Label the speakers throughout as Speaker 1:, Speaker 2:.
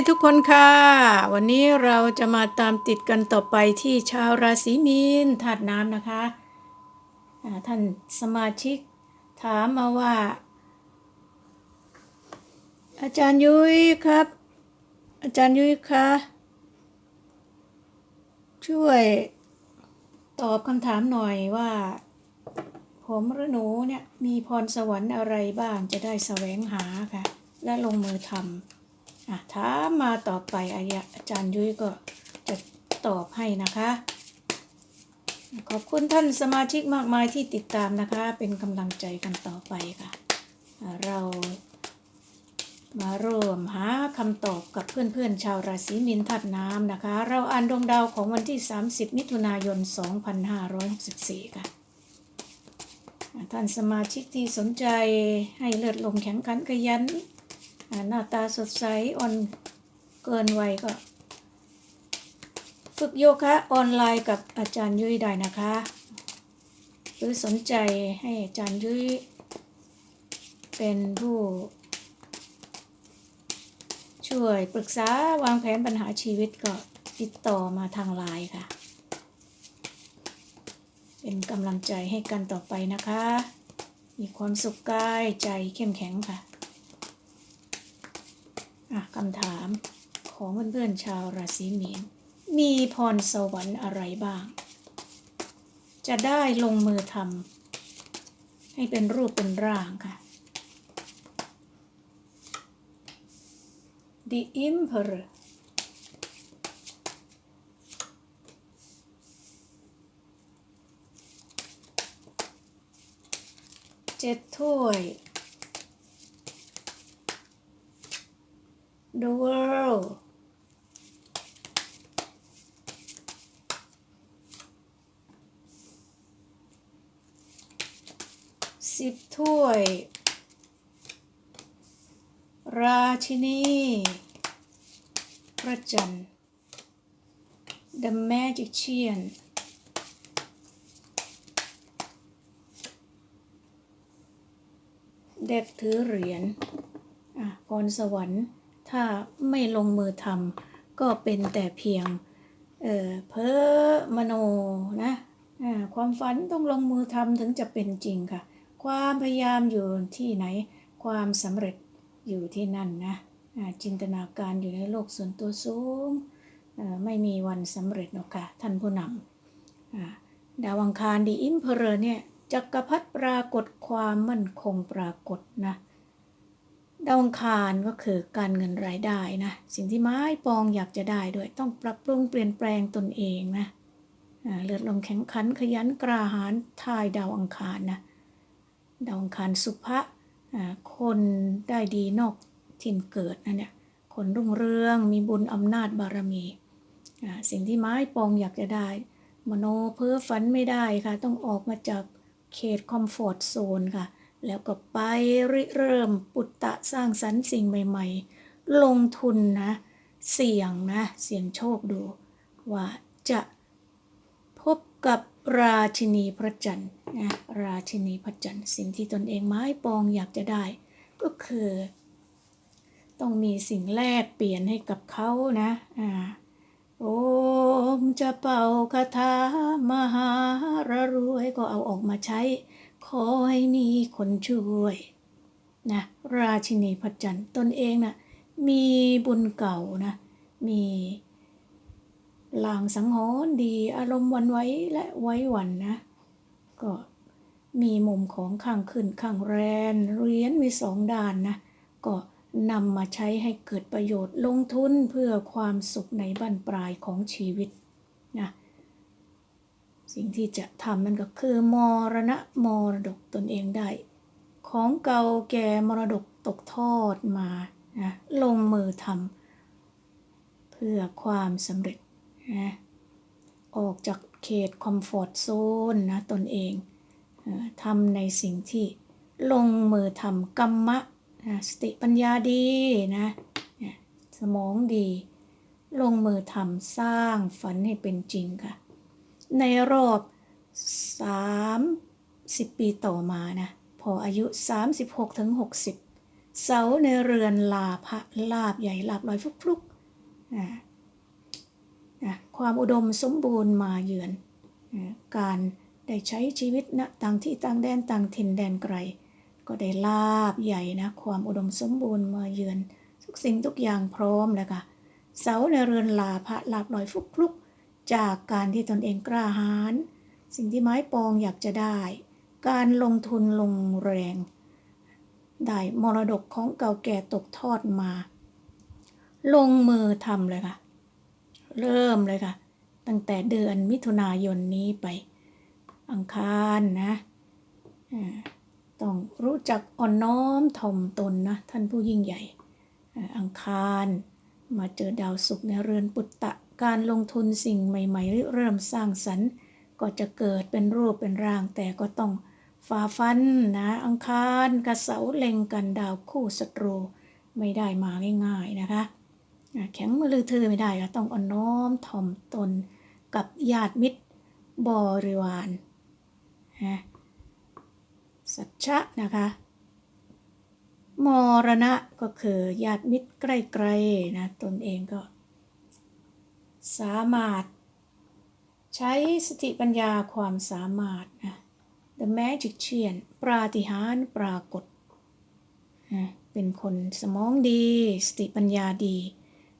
Speaker 1: วัสดีทุกคนค่ะ วันนี้เราจะมาตามติดกันต่อไปที่ชาวราศีมีนธาตุน้ำนะคะ ท่านสมาชิกถามมาว่า อาจารย์ยุ้ยครับ อาจารย์ยุ้ยคะช่วยตอบคำถามหน่อยว่า ผมหรือหนูเนี่ยมีพรสวรรค์อะไรบ้างจะได้แสวงหาค่ะ และลงมือทำ อะถามมาต่อไปอายะอาจารย์ยุ้ยก็จะตอบให้นะคะ ขอบคุณท่านสมาชิกมากมายที่ติดตามนะคะ เป็นกำลังใจกันต่อไปค่ะ เรามาร่วมหาคำตอบกับเพื่อนๆ ชาวราศีมินทัดน้ำนะคะ เราอ่านดวงดาวของวันที่ 30 มิถุนายน 2564 ค่ะ ท่านสมาชิกที่สนใจให้เลือดลมแข็งขันขยัน หน้าตาสดใสอ่อนเกินวัยก็ ฝึกโยคะออนไลน์กับอาจารย์ยุ้ยได้นะคะ หรือสนใจให้อาจารย์ยุ้ยเป็นผู้ ช่วยปรึกษาวางแผนปัญหาชีวิตก็ติดต่อมาทางไลน์ค่ะ เป็นกำลังใจให้กันต่อไปนะคะ มีความสุขกายใจเข้มแข็งค่ะ อะคำถามของเพื่อนๆชาวราศีมีน มีพรสวรรค์อะไรบ้าง จะได้ลงมือทำให้เป็นรูปเป็นร่างค่ะ The Emperor เจ็ดถ้วย The World สิบถ้วย ราชินีพระจันทร์ The Magician เด็กถือเหรียญอะพรสวรรค์ ถ้าไม่ลงมือทำก็เป็นแต่เพียงเออเพ้อมโนนะความฝันต้องลงมือทำถึงจะเป็นจริงค่ะ ความพยายามอยู่ที่ไหน ความสำเร็จอยู่ที่นั่นนะจินตนาการอยู่ในโลกส่วนตัวสูงไม่มีวันสำเร็จหรอกค่ะท่านผู้นำดาวังคารดีอิมเพอร์เนี่ยจักรพรรดิปรากฏความมั่นคงปรากฏนะ ดาวอังคารก็คือการเงินรายได้นะ สิ่งที่ไม้ปองอยากจะได้ด้วย ต้องปรับปรุงเปลี่ยนแปลงตนเองนะเลือดลมแข็งขันขยันกระหารทายดาวอังคารนะดาวอังคารสุภะคนได้ดีนอกถิ่นเกิดนะเนี่ยคนรุ่งเรืองมีบุญอำนาจบารมี สิ่งที่ไม้ปองอยากจะได้ มโนเพ้อฝันไม่ได้ค่ะ ต้องออกมาจากเขตคอมฟอร์ตโซนค่ะ แล้วก็ไปริเริ่มปุตตะสร้างสรรค์สิ่งใหม่ ๆ ลงทุนนะ เสี่ยงนะ เสี่ยงโชคดู ว่าจะพบกับราชินีพระจันทร์นะราชินีพระจันทร์สิ่งที่ตนเองไม้ปองอยากจะได้ ก็คือ ต้องมีสิ่งแลกเปลี่ยนให้กับเขานะอ่าโอมจะเป่าคาถามหารรวยก็เอาออกมาใช้ ขอให้มีคนช่วยนะราชินีพระจันทร์ตนเองนะ่ะมีบุญเก่านะมีลางสังหรณ์ดีอารมณ์วันไว้และไว้วันนะก็มีมุมของข้างขึ้นข้างแรนเรียญมีสองด้านนะก็นำมาใช้ให้เกิดประโยชน์ลงทุนเพื่อความสุขในบั้นปลายของชีวิต สิ่งที่จะทำนั่นก็คือมรณะมรดกตนเองได้ ของเก่าแก่มรดกตกทอดมานะลงมือทำเพื่อความสำเร็จนะออกจากเขตคอมฟอร์ตโซนนะตนเองทำในสิ่งที่ลงมือทำกรรมะนะสติปัญญาดีนะสมองดี ลงมือทำสร้างฝันให้เป็นจริงค่ะ ในรอบ 30 ปีต่อมานะ พออายุ 36ถึง60 เสาในเรือนลาภะลาบใหญ่ลาบลอยฟลุกฟุกอ่าอะความอุดมสมบูรณ์มาเยือนอการได้ใช้ชีวิตณต่างที่ต่างแดนต่างถิ่นแดนไกล ก็ได้ลาบใหญ่นะ ความอุดมสมบูรณ์มาเยือน ทุกสิ่งทุกอย่างพร้อมแล้วค่ะเสาในเรือนลาภะลาบลอยฟลุกฟุก จากการที่ตนเองกล้าหาญสิ่งที่ไม้ปองอยากจะได้ การลงทุนลงแรง ได้มรดกของเก่าแก่ตกทอดมา ลงมือทำเลยค่ะ เริ่มเลยค่ะ ตั้งแต่เดือนมิถุนายนนี้ไป อังคารนะต้องรู้จักอ่อนน้อมถ่อมตนนะ ท่านผู้ยิ่งใหญ่ อังคารมาเจอดาวศุกร์ในเรือนปุตตะ การลงทุนสิ่งใหม่ๆ เริ่มสร้างสรรค์ ก็จะเกิดเป็นรูปเป็นร่าง แต่ก็ต้องฝ่าฟันนะอังคารกับเสาเล็งกันดาวคู่ศัตรู ไม่ได้มาง่ายๆนะคะแข็งมือลือถือไม่ได้ก็ต้องอ่อนน้อมถ่อมตนกับญาติมิตรบริวารนะสัจฉะนะคะมรณะก็คือญาติมิตรใกล้ๆนะตนเองก็ สามารถ ใช้สติปัญญาความสามารถนะ The Magician ปราฏิหาริย์ปรากฏนะเป็นคนสมองดี สติปัญญาดี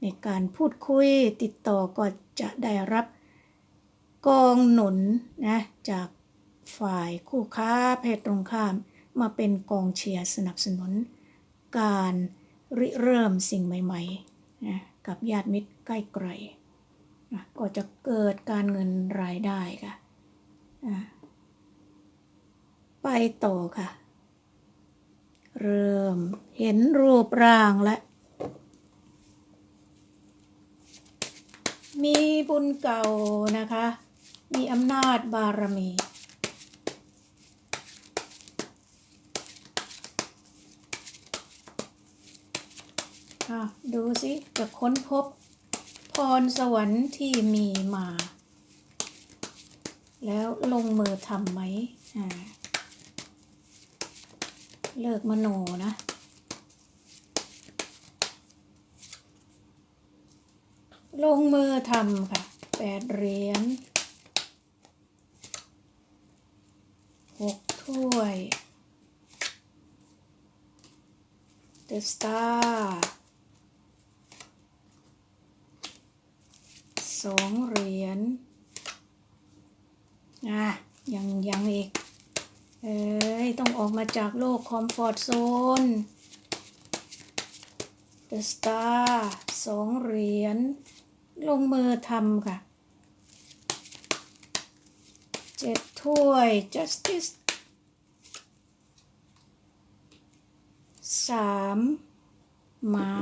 Speaker 1: ในการพูดคุยติดต่อก็จะได้รับกองหนุนนะจากฝ่ายคู่ค้าเพศตรงข้าม มาเป็นกองเชียร์สนับสนุน การริเริ่มสิ่งใหม่ๆนะกับญาติมิตรใกล้ไกล ก็จะเกิดการเงินรายได้ค่ะไปต่อค่ะ เริ่มเห็นรูปร่างและ มีบุญเก่านะคะ มีอำนาจบารมีอะดูสิจะค้นพบ พรสวรรค์ที่มีมา แล้วลงมือทำไหมเลิกมโนนะ ลงมือทำค่ะแปดเหรียญหกถ้วย The Star สองเหรียญอะยังยังอีก เอ้ย ต้องออกมาจากโลกคอมฟอร์ตโซน The Star สองเหรียญ ลงมือทำค่ะ เจ็ดถ้วย Justice สามไม้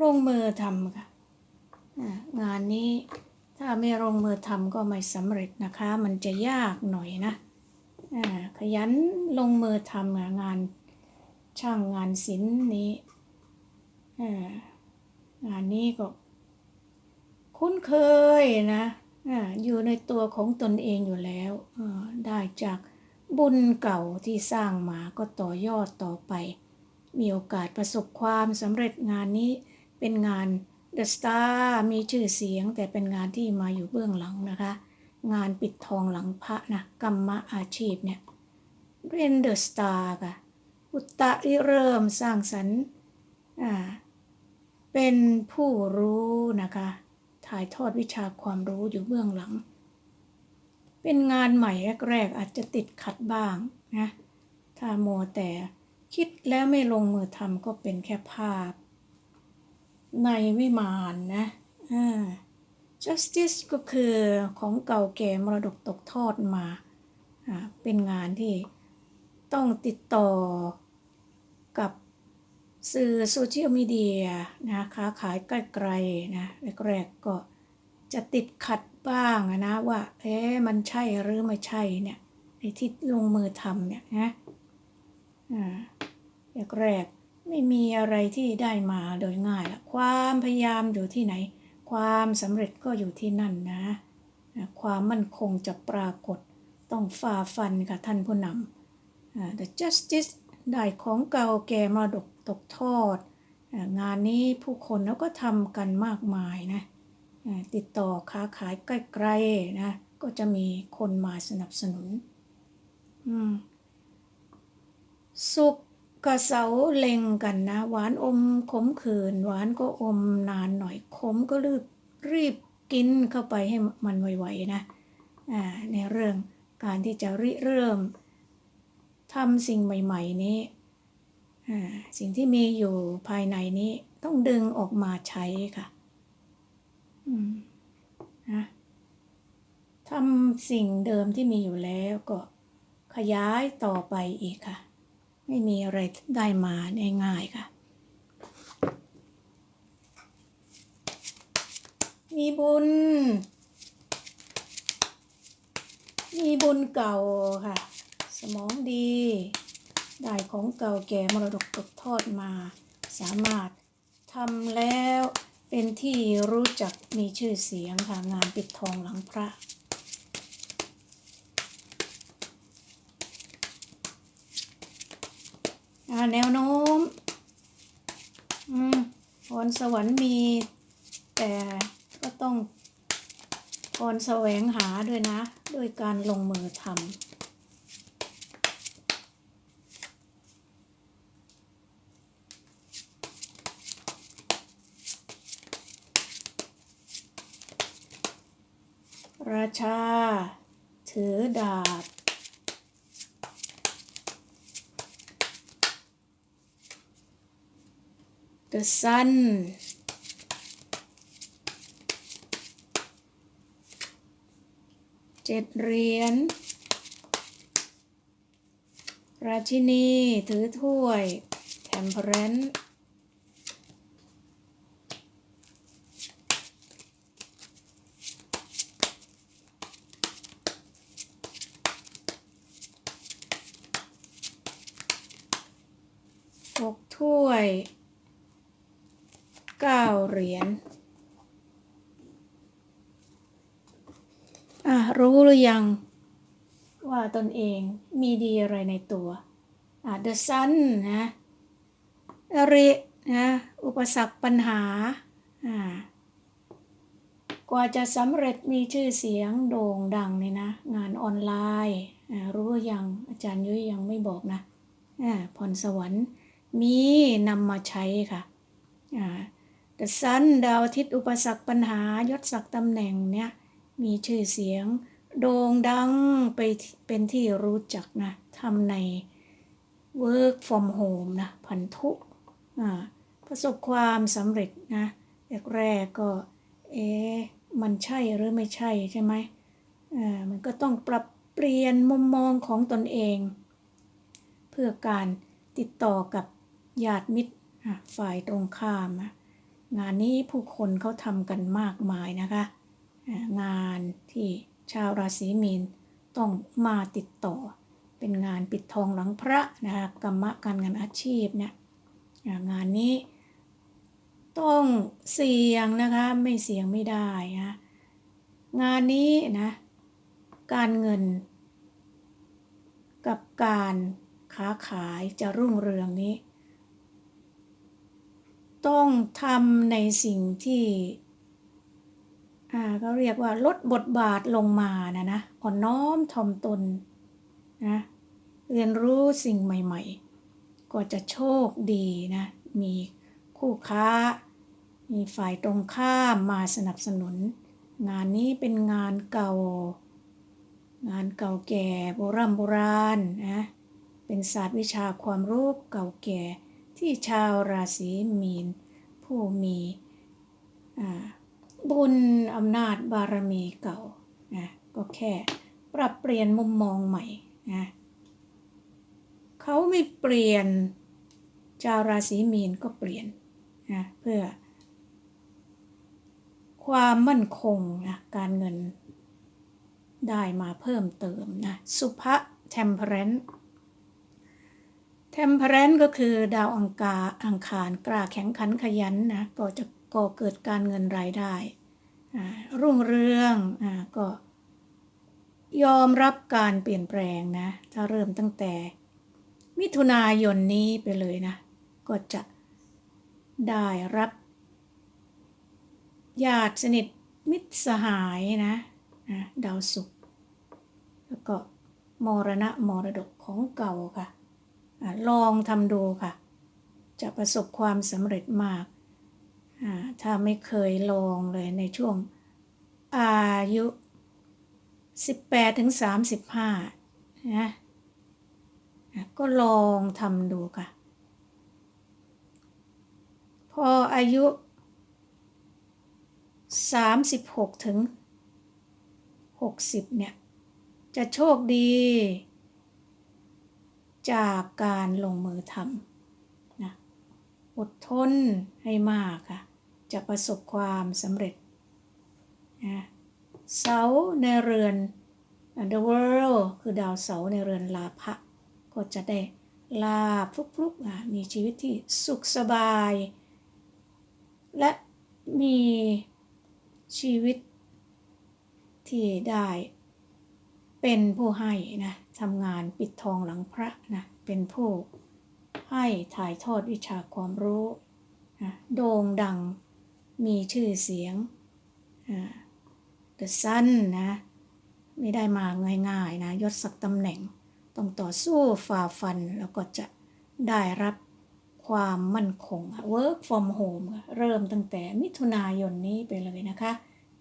Speaker 1: ลงมือทำค่ะ งานนี้ ถ้าไม่ลงมือทำก็ไม่สำเร็จนะคะ มันจะยากหน่อยนะขยันลงมือทำงานช่างงานศิลป์นี้งานนี้ก็ คุ้นเคยนะออยู่ในตัวของตนเองอยู่แล้ว ได้จากบุญเก่าที่สร้างมาก็ต่อยอดต่อไป มีโอกาสประสบความสำเร็จงานนี้เป็นงาน The Star มีชื่อเสียงแต่เป็นงานที่มาอยู่เบื้องหลังนะคะ งานปิดทองหลังพระนะกรรมอาชีพเนี่ยเรนเดอร์สตาร์ค่ะอุตตะริเริ่มสร้างสรรค์เป็นผู้รู้นะคะ ถ่ายทอดวิชาความรู้อยู่เบื้องหลัง เป็นงานใหม่แรกๆอาจจะติดขัดบ้างนะถ้าโมวแต่คิดแล้วไม่ลงมือทำก็เป็นแค่ภาพ ในวิมานนะอ่า justice ก็คือของเก่าแก่มรดกตกทอดมาอ่าเป็นงานที่ต้องติดต่อกับสื่อโซเชียลมีเดียนะค้าขายใกล้ๆนะแรกๆก็จะติดขัดบ้างนะว่า เอ๊ะมันใช่หรือไม่ใช่เนี่ยไอ้ที่ลงมือทำเนี่ยนะอ่าแรกๆ ไม่มีอะไรที่ได้มาโดยง่ายละความพยายามอยู่ที่ไหน ความสำเร็จก็อยู่ที่นั่นนะความมั่นคงจะปรากฏต้องฝ่าฟันค่ะท่านผู้นำอ่า the justice ได้ของเก่าแก่มรดกตกทอด งานนี้ผู้คนเขาก็ทำกันมากมายนะ ติดต่อค้าขายใกล้ๆนะ ก็จะมีคนมาสนับสนุนอืมสุข กกับเสาเล็งกันนะ หวานอมขมขื่นหวานก็อมนานหน่อยขมก็รีบรีบกินเข้าไปให้มันไวๆนะอ่าในเรื่องการที่จะริเริ่มทำสิ่งใหม่ๆนี้สิ่งที่มีอยู่ภายในนี้ต้องดึงออกมาใช้ค่ะนะทำสิ่งเดิมที่มีอยู่แล้วก็ขยายต่อไปอีกค่ะ ไม่มีอะไรได้มาง่ายๆค่ะ มีบุญ มีบุญเก่าค่ะ สมองดี ได้ของเก่าแก่มรดกตกทอดมา สามารถทำแล้วเป็นที่รู้จักมีชื่อเสียงค่ะงานปิดทองหลังพระ อ่า แนวโน้มอืมพรสวรรค์มี แต่ก็ต้องพรแสวงหาด้วยนะ ด้วยการลงมือทำราชา ถือดาบ The Sun เจ็ดเหรียญราชินีถือถ้วย temperance ทมเพรนหกถ้วย เก้าเหรียญ อะ รู้ หรือยัง ว่าตนเองมีดีอะไรในตัวอะ The Sun นะอรินะอุปสรรคปัญหาอ่ากว่าจะสำเร็จมีชื่อเสียงโด่งดังเนี่ยนะ งานออนไลน์อ่ารู้อยังอาจารย์ยุ้ยยังไม่บอกนะอ่าพรสวรรค์มีนำมาใช้ค่ะอ่า The Sun ดาวอาทิตย์อุปสรรคปัญหายศศักดิ์ตำแหน่งเนี่ยมีชื่อเสียง โด่งดังไปเป็นที่รู้จักนะทำใน Work from home นะ พันธุประสบความสำเร็จนะแรกๆก็ เอ๊ะมันใช่หรือไม่ใช่ใช่ไหมอ่ามันก็ต้องปรับเปลี่ยนมุมมองของตนเอง เพื่อการติดต่อกับญาติมิตรฝ่ายตรงข้าม งานนี้ผู้คนเขาทำกันมากมายนะคะ งานที่ ชาวราศีมีนต้องมาติดต่อ เป็นงานปิดทองหลังพระนะคะกรรมะการงานอาชีพเนี่ยงานนี้ต้องเสี่ยงนะคะไม่เสี่ยงไม่ได้นะงานนี้นะการเงิน กับการค้าขายจะรุ่งเรืองนี้ ต้องทำในสิ่งที่ ก็เรียกว่าลดบทบาทลงมานะนะอ่อนน้อมถ่อมตนนะเรียนรู้สิ่งใหม่ๆ ก็จะโชคดีนะ มีคู่ค้า มีฝ่ายตรงข้ามมาสนับสนุน งานนี้เป็นงานเก่า งานเก่าแก่โบราณโบราณนะเป็นศาสตร์วิชาความรู้เก่าแก่ที่ชาวราศีมีน ผู้มีอ่า บุญอำนาจบารมีเก่านะก็แค่ปรับเปลี่ยนมุมมองใหม่นะเขาไม่เปลี่ยนชาวราศีมีนก็เปลี่ยนนะเพื่อ ความมั่นคงนะการเงินได้มาเพิ่มเติมนะสุภะเทมเพรนเทมเพรนก็คือดาวอังคารอังคารกล้าแข็งขันขยันนะก็จะ ก่อเกิดการเงินรายได้ รุ่งเรืองอก็ยอมรับการเปลี่ยนแปลงนะ ถ้าเริ่มตั้งแต่ มิถุนายนนี้ไปเลยนะ ก็จะได้รับญาติสนิทมิตรสหายนะนะดาวศุกร์แล้วก็มรณะมรดกของเก่าค่ะอะลองทำดูค่ะ จะประสบความสำเร็จมาก ถ้าไม่เคยลองเลยในช่วงอายุ 18ถึง35นะอะก็ลองทำดูค่ะ พออายุ 36ถึง60 เนี่ย จะโชคดี จากการลงมือทำนะ อดทนให้มากค่ะ จะประสบความสำเร็จนะเสาในเรือน The World คือดาวเสาในเรือนลาภะก็จะได้ลาบฟลุกๆอะมีชีวิตที่สุขสบาย และมีชีวิตที่ได้เป็นผู้ให้นะทำงานปิดทองหลังพระนะเป็นผู้ให้ถ่ายทอดวิชาความรู้นะโด่งดัง มีชื่อเสียงอ่า The Sun นะ ไม่ได้มาง่ายๆนะยศศักดิ์ตำแหน่ง ต้องต่อสู้ฝ่าฟันแล้วก็จะได้รับความมั่นคง Work from home เริ่มตั้งแต่มิถุนายนนี้ไปเลยนะคะ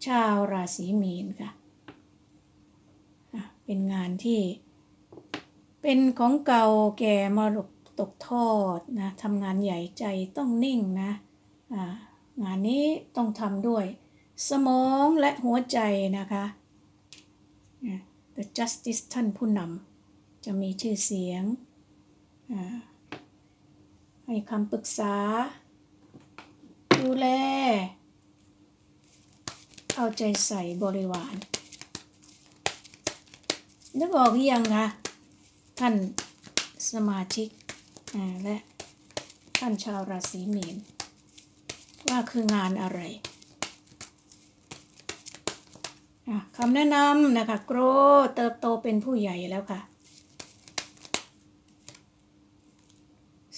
Speaker 1: ชาวราศีมีนค่ะอะเป็นงานที่เป็นของเก่าแก่มรดกตกทอดนะทำงานใหญ่ใจต้องนิ่งนะอ่า งานนี้ต้องทำด้วย สมองและหัวใจนะคะอะ The Justice ท่านผู้นำจะมีชื่อเสียงอ่าให้คำปรึกษา ดูแล เอาใจใส่บริวารนึกออกหรือยังคะท่านสมาชิกอ่าและท่านชาวราศีมีน ว่าคืองานอะไรคำแนะนำนะคะ โกรเติบโตเป็นผู้ใหญ่แล้วค่ะ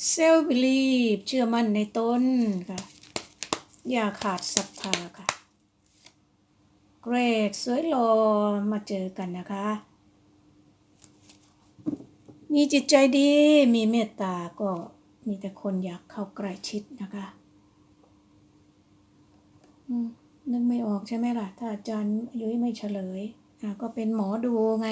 Speaker 1: เซลล์บิลีฟเชื่อมั่นในตนค่ะ อย่าขาดศรัทธาค่ะ เกรดสวยหล่อมาเจอกันนะคะ มีจิตใจดีมีเมตตาก็มีแต่คนอยากเข้าใกล้ชิดนะคะ นึกไม่ออกใช่ไหมล่ะ ถ้าอาจารย์ยุ้ยไม่เฉลย ก็เป็นหมอดูไง